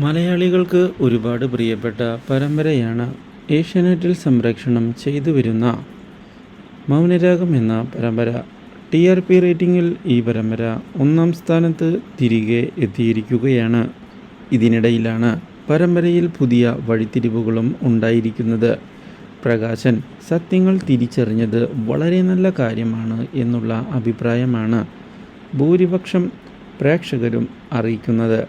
മലയാളികൾക്ക് ഒരുപാട് പ്രിയപ്പെട്ട പരമ്പരയാണ് ഏഷ്യാനെറ്റിൽ സംരക്ഷണം ചെയ്തു വരുന്ന മൗനരാഗം എന്ന പരമ്പര. ടി ആർ പി റേറ്റിംഗിൽ ഈ പരമ്പര ഒന്നാം സ്ഥാനത്ത് തിരികെ എത്തിയിരിക്കുകയാണ്. ഇതിനിടയിലാണ് പരമ്പരയിൽ പുതിയ വഴിത്തിരിവുകളും ഉണ്ടായിരിക്കുന്നത്. പ്രകാശൻ സത്യങ്ങൾ തിരിച്ചറിഞ്ഞത് വളരെ നല്ല കാര്യമാണ് എന്നുള്ള അഭിപ്രായമാണ് ഭൂരിപക്ഷം പ്രേക്ഷകരും അറിയിക്കുന്നത്.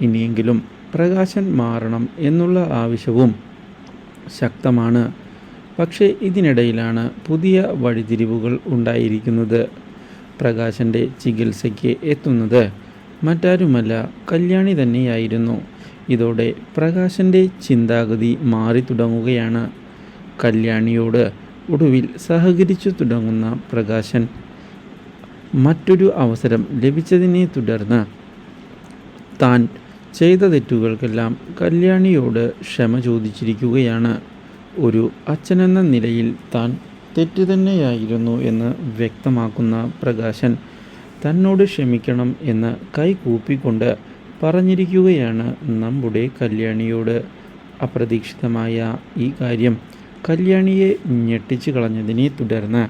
ഇനിയെങ്കിലും പ്രകാശൻ മാറണം എന്നുള്ള ആവശ്യവും ശക്തമാണ്. പക്ഷേ ഇതിനിടയിലാണ് പുതിയ വഴിതിരിവുകൾ ഉണ്ടായിരിക്കുന്നത്. പ്രകാശന്റെ ചികിത്സയ്ക്ക് എത്തുന്നത് മറ്റാരുമല്ല കല്യാണി തന്നെയായിരുന്നു. ഇതോടെ പ്രകാശന്റെ ചിന്താഗതി മാറി തുടങ്ങുകയാണ്. കല്യാണിയോട് ഒടുവിൽ സഹകരിച്ചു തുടങ്ങുന്ന പ്രകാശൻ മറ്റൊരു അവസരം ലഭിച്ചതിനെ തുടർന്ന് താൻ ചെയ്ത തെറ്റുകൾക്കെല്ലാം കല്യാണിയോട് ക്ഷമ ചോദിച്ചിരിക്കുകയാണ്. ഒരു അച്ഛനെന്ന നിലയിൽ താൻ തെറ്റ് തന്നെയായിരുന്നു എന്ന് വ്യക്തമാക്കുന്ന പ്രകാശൻ തന്നോട് ക്ഷമിക്കണം എന്ന് കൈകൂപ്പിക്കൊണ്ട് പറഞ്ഞിരിക്കുകയാണ് നമ്മുടെ കല്യാണിയോട്. അപ്രതീക്ഷിതമായ ഈ കാര്യം കല്യാണിയെ ഞെട്ടിച്ചു കളഞ്ഞതിനെ തുടർന്ന്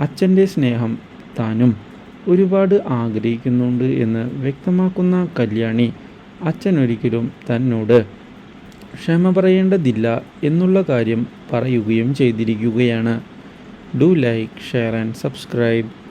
അച്ഛന്റെ സ്നേഹം താനും ഒരുപാട് ആഗ്രഹിക്കുന്നുണ്ട് എന്ന് വ്യക്തമാക്കുന്ന കല്യാണി അച്ഛൻ ഒരിക്കലും തന്നോട് ക്ഷമ പറയേണ്ടതില്ല എന്നുള്ള കാര്യം പറയുകയും ചെയ്തിരിക്കുകയാണ്. Do like share and subscribe